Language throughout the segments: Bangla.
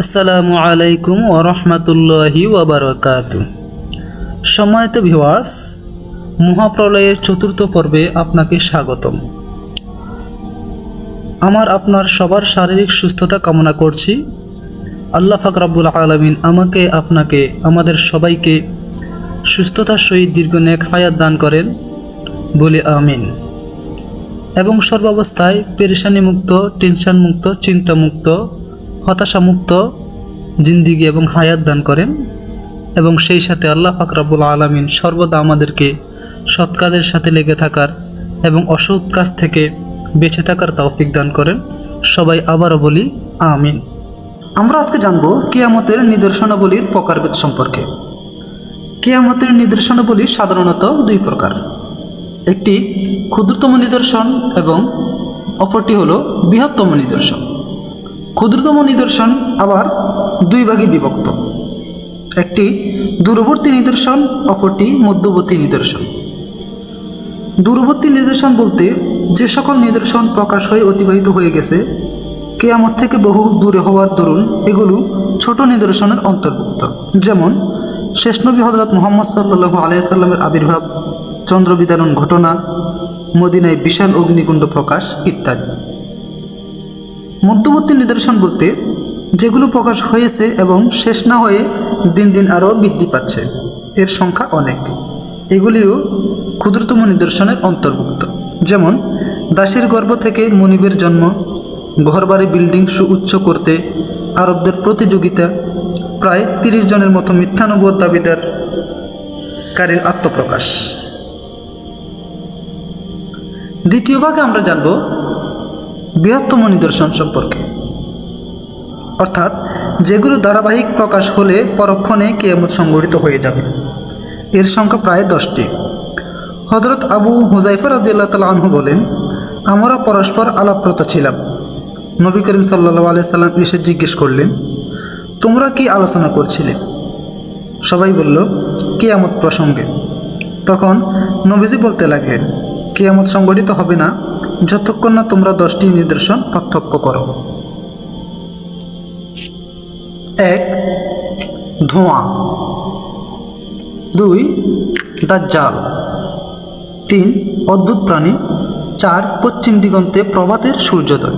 আসসালামু আলাইকুম ওরহমতুল্লাহি ওবরকাত সম্মানিত ভিওয়ার্স মহাপ্রলয়ের চতুর্থ পর্বে আপনাকে স্বাগতম। আমার আপনার সবার শারীরিক সুস্থতা কামনা করছি। আল্লাহ ফাকরাবুল আলমিন আমাকে, আপনাকে, আমাদের সবাইকে সুস্থতার সহিত দীর্ঘ নেক হায়াত দান করেন। বলে আমিন। এবং সর্বাবস্থায় পেরেশানি মুক্ত টেনশন মুক্ত চিন্তামুক্ত হতাশামুক্ত জিন্দিগি এবং হায়াত দান করেন এবং সেই সাথে আল্লাহ ফাকরাবুল আলমিন সর্বদা আমাদেরকে সৎ কাজের সাথে লেগে থাকার এবং অসৎ কাজ থেকে বেঁচে থাকার তৌফিক দান করেন। সবাই আবারও বলি, আমিন। আমরা আজকে জানব কেয়ামতের নিদর্শনাবলীর প্রকারভেদ সম্পর্কে। কেয়ামতের নিদর্শনাবলী সাধারণত দুই প্রকার। একটি ক্ষুদ্রতম নিদর্শন এবং অপরটি হলো বৃহত্তম নিদর্শন। ক্ষুদ্রতম নিদর্শন আবার দুই ভাগে বিভক্ত। একটি দূরবর্তী নিদর্শন, অপরটি মধ্যবর্তী নিদর্শন। দূরবর্তী নিদর্শন বলতে যে সকল নিদর্শন প্রকাশ হয়ে অতিবাহিত হয়ে গেছে, কেয়ামত থেকে বহু দূরে হওয়ার দরুন এগুলো ছোট নিদর্শনের অন্তর্ভুক্ত। যেমন শেষ নবী হজরত মোহাম্মদ সাল্লু আলাইসাল্লামের আবির্ভাব চন্দ্র বিতরণ ঘটনা, মদিনায় বিশাল অগ্নিকুণ্ড প্রকাশ ইত্যাদি। মধ্যবর্তী নিদর্শন বলতে যেগুলো প্রকাশ হয়েছে এবং শেষ না হয়ে দিন দিন আরও বৃদ্ধি পাচ্ছে। এর সংখ্যা অনেক। এগুলিও ক্ষুদ্রতম নিদর্শনের অন্তর্ভুক্ত। যেমন, দাসের গর্ভ থেকে মনিবের জন্ম, ঘরবাড়ি বিল্ডিং সুউচ্চ করতে, আরবদের প্রতিযোগিতা, প্রায় তিরিশ জনের মতো মিথ্যানুবোধ দাবিদার কারীর আত্মপ্রকাশ। দ্বিতীয় ভাগে আমরা জানব বৃহত্তম নিদর্শন সম্পর্কে। অর্থাৎ, যেগুলো ধারাবাহিক প্রকাশ হলে পরক্ষণে কিয়ামত সংগঠিত হয়ে যাবে। এর সংখ্যা প্রায় দশটি। হজরত আবু হুজাইফা রাজিয়াল্লাহ তাল আনহু বলেন, আমরা পরস্পর আলাপরত ছিলাম। নবী করিম সাল্লা আলাই সাল্লাম এসে জিজ্ঞেস করলেন, তোমরা কি আলোচনা করছিলে? সবাই বলল, কেয়ামত প্রসঙ্গে। তখন নবীজি বলতে লাগলেন, কেয়ামত সংগঠিত হবে না যতক্ষণ না তোমরা দশটি নিদর্শন পার্থক্য করো। এক, ধোঁয়া। দুই, দাজ্জাল। তিন, অদ্ভুত প্রাণী। চার, পশ্চিম দিগন্তে প্রভাতের সূর্যোদয়।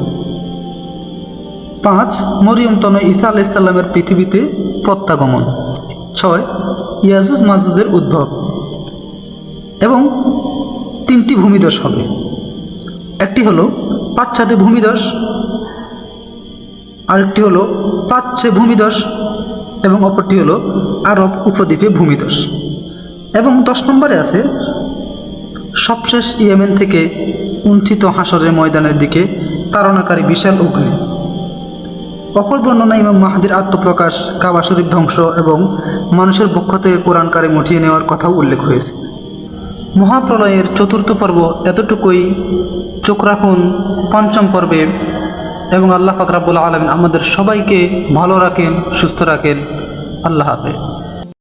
পাঁচ, মরিয়ম তনয় ঈসা আলাইসাল্লামের পৃথিবীতে প্রত্যাগমন। ছয়, ইয়াজুজ মাজুজের উদ্ভব। এবং তিনটি ভূমিদশ হবে। একটি হলো পাচ্ছাদে ভূমিদশ আরেকটি হলো পাচ্ছে ভূমিদশ এবং অপরটি হলো আরব উপদ্বীপে ভূমিদশ এবং দশ নম্বরে আছে, সবশেষ ইয়েমেন থেকে উন্থিত হাসরের ময়দানের দিকে তাড়নাকারী বিশাল অগ্নি। অপর বর্ণনা ইমাম মাহাদির আত্মপ্রকাশ, কাবা শরীফ ধ্বংস এবং মানুষের পক্ষ থেকে কোরআনকারে মুঠিয়ে নেওয়ার কথাও উল্লেখ হয়েছে। মহাপ্রলয়ের চতুর্থ পর্ব এতটুকুই। চোখ রাখুন পঞ্চম পর্বে এবং আল্লাহ ফাকরাবুল আলমিন আমাদের সবাইকে ভালো রাখেন, সুস্থ রাখেন। আল্লাহ হাফেজ।